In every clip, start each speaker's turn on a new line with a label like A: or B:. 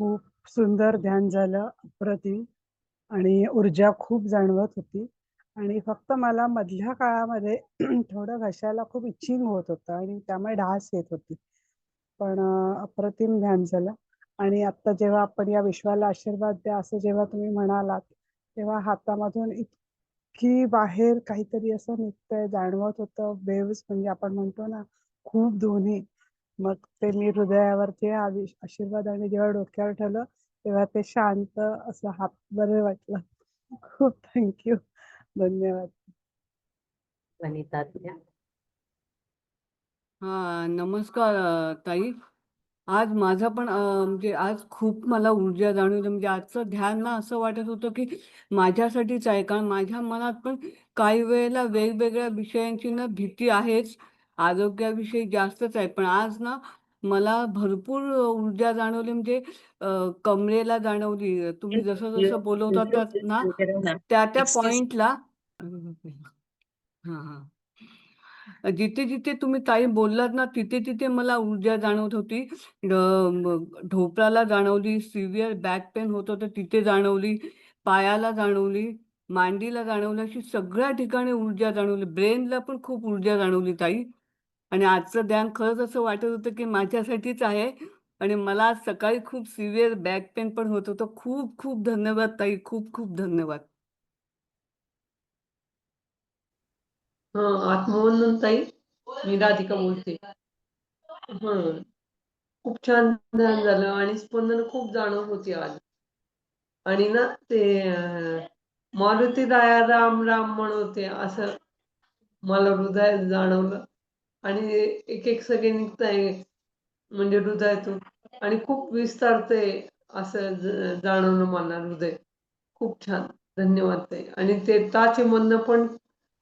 A: खूप सुंदर ध्यान झालं अप्रतिम. आणि ऊर्जा खूप जाणवत होती. आणि फक्त मला मधल्या काळामध्ये थोडं घशाला खूप इच्छिंग होत होतं आणि त्यामुळे ढास येत होती. पण अप्रतिम ध्यान झालं. आणि आता जेव्हा आपण या विश्वाला आशीर्वाद द्या असं जेव्हा तुम्ही म्हणालात तेव्हा हातामधून इतकी बाहेर काहीतरी असं निघतंय जाणवत होतं. वेव्स म्हणजे आपण म्हणतो ना खूप दोन्ही. मग ते मी हृदयावरती आशीर्वाद आणि जेव्हा डोक्यावर ठेवलं तेव्हा ते शांत असं हात बरे वाटलं. खूप थँक्यू धन्यवाद.
B: हा नमस्कार ताई. आज माझा पण म्हणजे आज खूप मला ऊर्जा जाणवली. म्हणजे आजचं ध्यान ना असं वाटत होतं की माझ्यासाठीच आहे. कारण माझ्या मनात पण काही वेळेला वेगवेगळ्या विषयांची ना भीती आहेच. आरोग्याविषयी जास्तच आहे. पण आज ना मला भरपूर ऊर्जा जाणवली. म्हणजे कमरेला जाणवली. तुम्ही जसं जसं बोलवत होतात ना त्या त्या पॉइंटला हा हा. जिथे जिथे तुम्ही ताई बोललात ना तिथे तिथे मला ऊर्जा जाणवत होती. ढोपराला जाणवली सिव्हिअर बॅक पेन होत होतं तिथे जाणवली पायाला जाणवली मांडीला जाणवली अशी सगळ्या ठिकाणी ऊर्जा जाणवली. ब्रेनला पण खूप ऊर्जा जाणवली ताई. आणि आजचं ध्यान खरंच असं वाटत होतं की माझ्यासाठीच आहे. आणि मला आज सकाळी खूप सिव्हिअर बॅक पेन पण होत होतं. खूप खूप धन्यवाद ताई. खूप खूप धन्यवाद.
C: हो, आत्मवंदन ताई. मी राधिका बोलते. हो. खूप छान ध्यान झालं आणि स्पंदन खूप जाणवत होती आज. आणि ना ते मारुती राया राम राम म्हणते असं मला हृदयात जाणवलं. आणि एक एक सगळे निघताय म्हणजे हृदयातून. आणि खूप विस्तारतंय असं जाणवलं मला हृदय. खूप छान. धन्यवाद ताई. आणि ते टाचे मधनं पण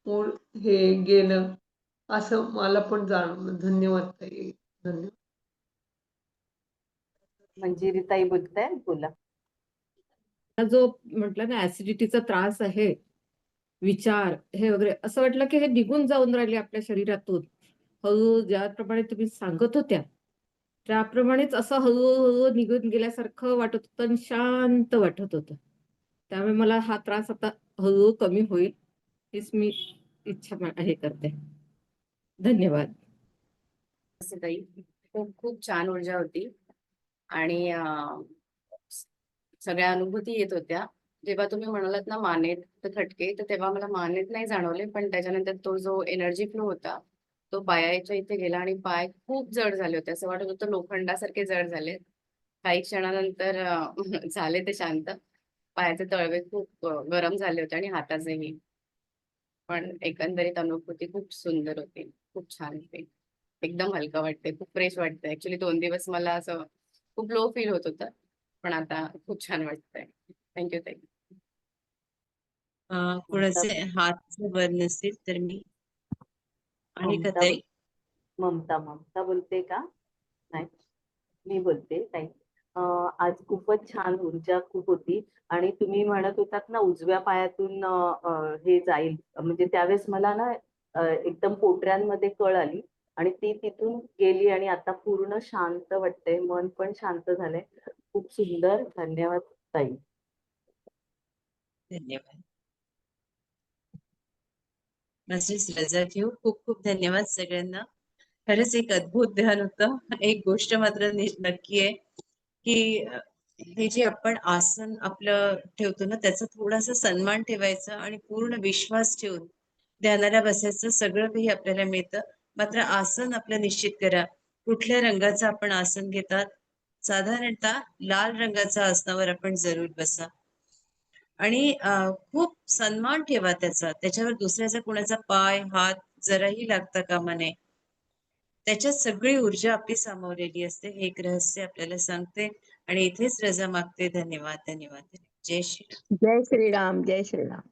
C: ऊर- हे गेलं असं मला पण जाणवलं. धन्यवाद ताई. धन्यवाद.
D: मंजिरी ताई बोलताय? बोला.
E: जो म्हटलं ना ऍसिडिटीचा त्रास आहे विचार हे वगैरे असं वाटलं की हे निघून जाऊन राहिले आपल्या शरीरातून. हळूहळू ज्याप्रमाणे तुम्ही सांगत होत्या त्याप्रमाणेच असं हळूहळू निघून गेल्यासारखं वाटत होतं आणि शांत वाटत होतं. त्यामुळे मला हा त्रास आता हळूहळू कमी होईल हीच मी इच्छा हे करते. धन्यवाद.
F: ताई खूप खूप छान ऊर्जा होती आणि सगळ्या अनुभूती येत होत्या. जेव्हा तुम्ही म्हणालात ना मानेत तर खटके तर तेव्हा मला मानेत नाही जाणवले पण त्याच्यानंतर तो जो एनर्जी फ्लो होता तो पायाच्या इथे गेला आणि पाय खूप जड झाले होते. असं वाटत होतं लोखंडासारखे जड झाले काही क्षणानंतर झाले ते शांत. पायाचे तळवे खूप गरम झाले होते आणि हाताचेही. पण एकंदरीत अनुभूती खूप सुंदर होती. खूप छान होती. एकदम हलका वाटते खूप फ्रेश वाटतंय. ऍक्च्युली दोन दिवस मला असं खूप लो फील होत होतं. पण आता खूप छान वाटतंय. थँक्यू थँक्यू
G: अं, कोणाचे हात वर नसतील तर मी का
D: ममता ममता बोलते का? नाही. मी बोलते ताई. आज खूपच छान ऊर्जा खूप होती आणि तुम्ही म्हणत होतात ना उजव्या पायातून हे जाईल. म्हणजे त्यावेळेस मला ना एकदम पोटऱ्यांमध्ये कळ आली आणि ती तिथून गेली आणि आता पूर्ण शांत वाटतंय. मन पण शांत झालंय. खूप सुंदर. धन्यवाद ताई.
G: धन्यवाद. मेसेज रजा घेऊ खूप खूप धन्यवाद सगळ्यांना. खरंच एक अद्भुत ध्यान होतं. एक गोष्ट मात्र नक्की आहे की हे जे आपण आसन आपलं ठेवतो ना त्याचा थोडासा सन्मान ठेवायचा आणि पूर्ण विश्वास ठेवून ध्यानाला बसायचं सगळं काही आपल्याला मिळतं. मात्र आसन आपलं निश्चित करा. कुठल्या रंगाचं आपण आसन घेतात? साधारणतः लाल रंगाच्या आसनावर आपण जरूर बसा. आणि खूप सन्मान ठेवा त्याचा. त्याच्यावर दुसऱ्याचा कोणाचा पाय हात जराही लागता कामा नये. त्याच्यात सगळी ऊर्जा आपली सामावलेली असते. हे एक रहस्य आपल्याला सांगते. आणि इथेच रजा मागते. धन्यवाद धन्यवाद. जय श्री
H: जय श्रीराम जय श्रीराम